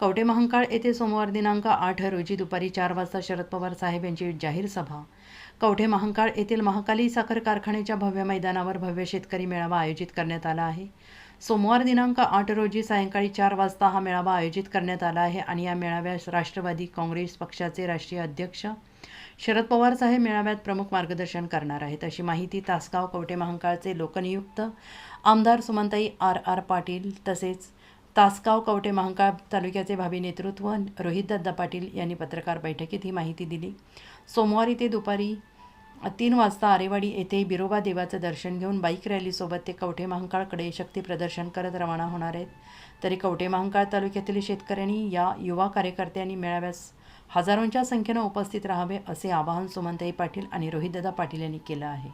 कवटे महांकाळ येथे सोमवार दिनांक आठ रोजी दुपारी चार वाजता शरद पवार साहेब यांची जाहीर सभा. कवठे महांकाळ येथील महाकाली साखर कारखान्याच्या भव्य मैदानावर भव्य शेतकरी मेळावा आयोजित करण्यात आला आहे. सोमवार दिनांक आठ रोजी सायंकाळी चार वाजता हा मेळावा आयोजित करण्यात आला आहे आणि या मेळाव्यास राष्ट्रवादी काँग्रेस पक्षाचे राष्ट्रीय अध्यक्ष शरद पवार साहेब मेळाव्यात प्रमुख मार्गदर्शन करणार आहेत. अशी माहिती तासगाव कवठे महांकाळचे लोकनियुक्त आमदार सुमंताई आर आर पाटील तसेच तासगाव कवटे महांकाळ तालुक्याचे भावी नेतृत्व रोहितदत्ता पाटील यांनी पत्रकार बैठकीत ही माहिती दिली. सोमवारी ते दुपारी तीन वाजता आरेवाडी येथे बिरोबा देवाचं दर्शन घेऊन बाईक रॅलीसोबत ते कवठे महांकाळकडे शक्ती प्रदर्शन करत रवाना होणार आहेत. तरी कवठे महांकाळ तालुक्यातील शेतकऱ्यांनी या युवा कार्यकर्त्यांनी मेळाव्यास हजारोंच्या संख्येनं उपस्थित राहावे असे आवाहन सुमंताई पाटील आणि रोहितदादा पाटील यांनी केलं आहे.